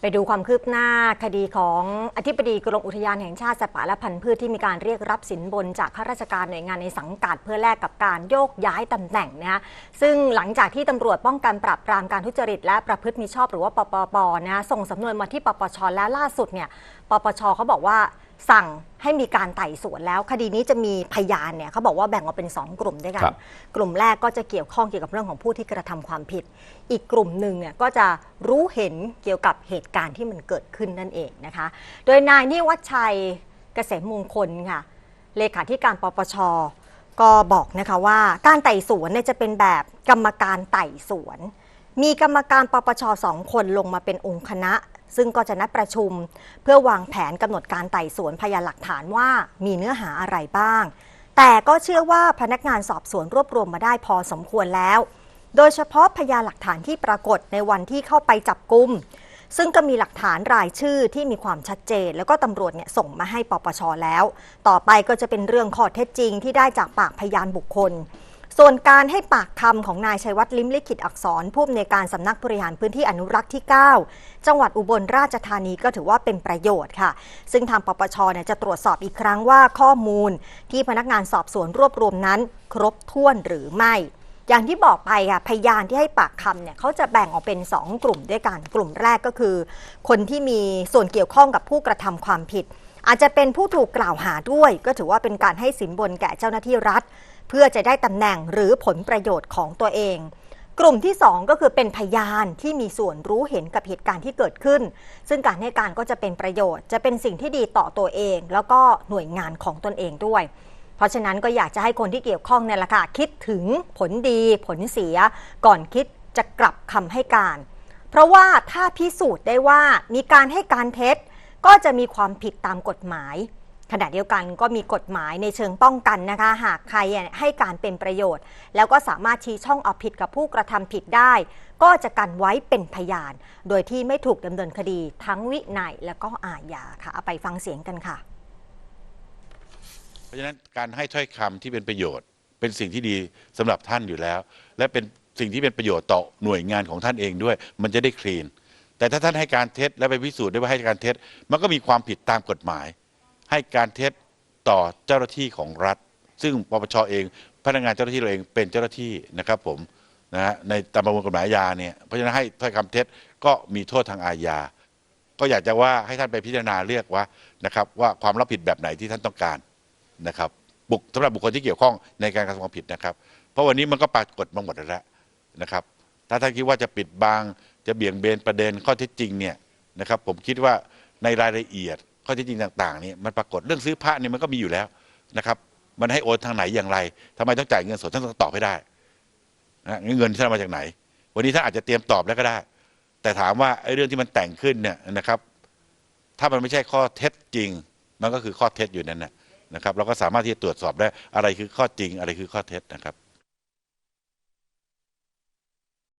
ไปดูความคืบหน้าคดีของอธิบดีกรมอุทยานแห่งชาติสัตว์ป่าและพันธุ์พืชที่มีการเรียกรับสินบนจากข้าราชการหน่วยงานในสังกัด เพื่อแลกกับการโยกย้ายตำแหน่งนะฮะซึ่งหลังจากที่ตำรวจป้องกันปราบปรามการทุจริต และประพฤติมิชอบหรือว่าปปปนะฮะส่งสำนวนมาที่ปปชและล่าสุดเนี่ยปปชเขาบอกว่า สั่งให้มีการไต่สวนแล้ว คดีนี้จะมีพยานเนี่ยเขาบอกว่าแบ่งออกเป็น 2 กลุ่มด้วยกัน ครับ กลุ่มแรกก็จะเกี่ยวข้องเกี่ยวกับเรื่องของผู้ที่กระทำความผิด อีกกลุ่มหนึ่งเนี่ยก็จะรู้เห็นเกี่ยวกับเหตุการณ์ที่มันเกิดขึ้นนั่นเองนะคะ โดยนายนิวัฒชัยเกษมมงคลค่ะ เลขาธิการปปช ก็บอกนะคะว่าการไต่สวนเนี่ยจะเป็นแบบกรรมการไต่สวน มีกรรมการปปชสองคนลงมาเป็นองค์คณะ ซึ่งก็จะนัดประชุม เพื่อวางแผนกำหนดการไต่สวนพยานหลักฐานว่ามีเนื้อหาอะไรบ้าง แต่ก็เชื่อว่าพนักงานสอบสวนรวบรวมมาได้พอสมควรแล้ว โดยเฉพาะพยานหลักฐานที่ปรากฏในวันที่เข้าไปจับกุม ซึ่งก็มีหลักฐานรายชื่อที่มีความชัดเจน แล้วก็ตำรวจเนี่ยส่งมาให้ปปชแล้ว ต่อไปก็จะเป็นเรื่องข้อเท็จจริงที่ได้จากปากพยานบุคคล ส่วนการให้ปากคำของนายชัยวัฒน์ลิมลิขิตอักษรผู้อำนวยการสำนักบริหารพื้นที่อนุรักษ์ที่ 9 จังหวัดอุบลราชธานีก็ถือว่าเป็นประโยชน์ค่ะ ซึ่งทางปปชเนี่ยจะตรวจสอบอีกครั้งว่าข้อมูลที่พนักงานสอบสวนรวบรวมนั้น ครบถ้วนหรือไม่ อย่างที่บอกไปค่ะพยานที่ให้ปากคำเนี่ยเขาจะแบ่งออกเป็น 2 กลุ่มด้วยกันกลุ่มแรกก็คือ คนที่มีส่วนเกี่ยวข้องกับผู้กระทำความผิด อาจจะเป็นผู้ถูกกล่าวหาด้วย ก็ถือว่าเป็นการให้สินบนแก่เจ้าหน้าที่รัฐ เพื่อจะได้ตำแหน่งหรือผลประโยชน์ของตัวเอง กลุ่มที่ 2 ก็คือเป็นพยานที่มีส่วนรู้เห็นกับเหตุการณ์ที่เกิดขึ้น ซึ่งการให้การก็จะเป็นประโยชน์ จะเป็นสิ่งที่ดีต่อตัวเอง แล้วก็หน่วยงานของตนเองด้วยเพราะฉะนั้นก็อยากจะให้คนที่เกี่ยวข้องเนี่ยแหละค่ะคิดถึงผลดีผลเสีย ก่อนคิดจะกลับคำให้การ เพราะว่าถ้าพิสูจน์ได้ว่ามีการให้การเท็จ ก็จะมีความผิดตามกฎหมาย ขณะเดียวกันก็มีกฎหมายในเชิงป้องกันนะคะ หากใครให้การเป็นประโยชน์ แล้วก็สามารถชี้ช่องเอาผิดกับผู้กระทำผิดได้ ก็จะกันไว้เป็นพยาน โดยที่ไม่ถูกดำเนินคดีทั้งวินัยและก็อาญาค่ะไปฟังเสียงกันค่ะ เพราะฉะนั้นการให้ถ้อยคำที่เป็นประโยชน์ เป็นสิ่งที่ดีสำหรับท่านอยู่แล้ว และเป็นสิ่งที่เป็นประโยชน์ต่อหน่วยงานของท่านเองด้วย มันจะได้คลีน แต่ถ้าท่านให้การเท็จและไปพิสูจน์ได้ว่าให้การเท็จ มันก็มีความผิดตามกฎหมาย ให้การเท็จต่อเจ้าหน้าที่ของรัฐ ซึ่งปปชเอง พนักงานเจ้าหน้าที่เราเองเป็นเจ้าหน้าที่นะครับผมนะฮะในตามประมวลกฎหมายอาญาเนี่ยเพราะฉะนั้นให้ถ้อยคำเท็จก็มีโทษทางอาญาก็อยากจะว่าให้ท่านไปพิจารณาเลือกว่านะครับ ว่าความรับผิดแบบไหนที่ท่านต้องการนะครับบุคสำหรับบุคคลที่เกี่ยวข้องในการกระทำความผิดนะครับ เพราะวันนี้มันก็ปรากฏมาหมดแล้วนะครับ ถ้าท่านคิดว่าจะปิดบังจะเบี่ยงเบนประเด็นข้อเท็จจริงเนี่ยนะครับ ผมคิดว่าในรายละเอียด ข้อเท็จจริงต่างๆเนี่ยมันปรากฏเรื่องซื้อพระเนี่ยมันก็มีอยู่แล้วนะครับ มันให้โอนทางไหนอย่างไรทำไมต้องจ่ายเงินสดท่านต้องตอบให้ได้นะเงินที่ท่านมาจากไหน วันนี้ท่านอาจจะเตรียมตอบแล้วก็ได้ แต่ถามว่าไอ้เรื่องที่มันแต่งขึ้นเนี่ยนะครับ ถ้ามันไม่ใช่ข้อเท็จจริง มันก็คือข้อเท็จอยู่นั่นแหละนะครับ เราก็สามารถที่จะตรวจสอบได้อะไรคือข้อจริง อะไรคือข้อเท็จนะครับ